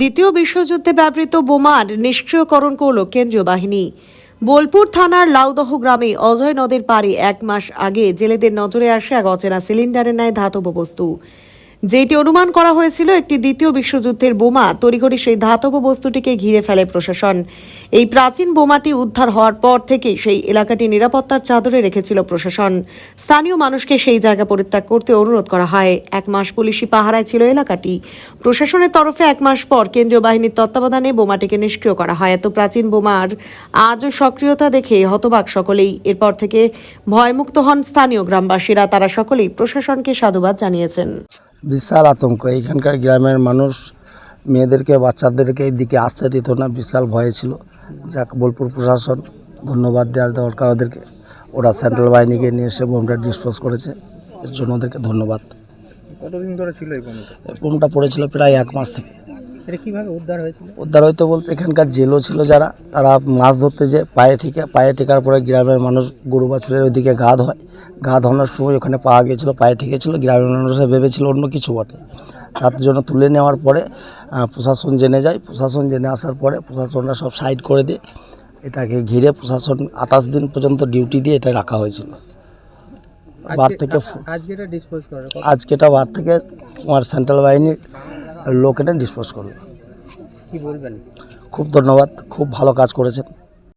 দ্বিতীয় বিশ্বযুদ্ধে ব্যবহৃত বোমার নিষ্ক্রিয়করণ করল কেন্দ্রীয় বাহিনী। বোলপুর থানার লাউদহ গ্রামে অজয় নদের পাড়ে এক মাস আগে জেলেদের নজরে আসে এক অচেনা সিলিন্ডারের ন্যায় ধাতব বস্তু। যেটি অনুমান করা হয়েছিল একটি দ্বিতীয় বিশ্বযুদ্ধের বোমা। তড়িঘড়ি সেই ধাতব বস্তুটিকে ঘিরে ফেলে প্রশাসন। এই প্রাচীন বোমাটি উদ্ধার হওয়ার পর থেকে সেই এলাকাটি নিরাপত্তার চাদরে রেখেছিল প্রশাসন। স্থানীয় মানুষকে সেই জায়গা পরিত্যাগ করতে অনুরোধ করা হয়। এক মাস পুলিশি পাহারায় ছিল এলাকাটি। প্রশাসনের তরফে এক মাস পর কেন্দ্রীয় বাহিনীর তত্ত্বাবধানে বোমাটিকে নিষ্ক্রিয় করা হয়। এত প্রাচীন বোমার আজও সক্রিয়তা দেখে হতবাক সকলেই। এরপর থেকে ভয়মুক্ত হন স্থানীয় গ্রামবাসীরা। তারা সকলেই প্রশাসনকে সাধুবাদ জানিয়েছেন। বিশাল আতঙ্ক। এখানকার গ্রামের মানুষ মেয়েদেরকে বাচ্চাদেরকে এই দিকে আসতে দিত না। বিশাল ভয়ে ছিল। যাক বোলপুর প্রশাসন ধন্যবাদ দেওয়া দরকার ওদেরকে। ওরা সেন্ট্রাল বাহিনীকে নিয়ে এসে বোমটা ডিসপোজ করেছে। এর জন্য ওদেরকে ধন্যবাদ। কতদিন ধরে ছিল এই বোমটা পড়েছিল প্রায় এক মাস থেকে। এটা কীভাবে উদ্ধার হয়েছিল? উদ্ধার হইতে বলতে এখানকার জেলও ছিল যারা তারা মাছ ধরতে যে পায়ে ঠিকে পায়ে ঠেকার পরে গ্রামের মানুষ গরু বাছুরের ওইদিকে গা ধোয়। গা ধোয়ানোর সময় ওখানে পাওয়া গিয়েছিল পায়ে ঠেকেছিল গ্রামের মানুষরা ভেবেছিল অন্য কিছু বটে। তার জন্য তুলে নেওয়ার পরে প্রশাসন জেনে যায়। প্রশাসন জেনে আসার পরে প্রশাসনরা সব সাইড করে দিয়ে এটাকে ঘিরে প্রশাসন আঠাশ দিন পর্যন্ত ডিউটি দিয়ে এটা রাখা হয়েছিল। বার থেকে আজকে এটা বার থেকে তোমার সেন্ট্রাল বাহিনীর লোক এটা ডিসপোজ করল কি বলবেন? খুব ধন্যবাদ খুব ভালো কাজ করেছেন।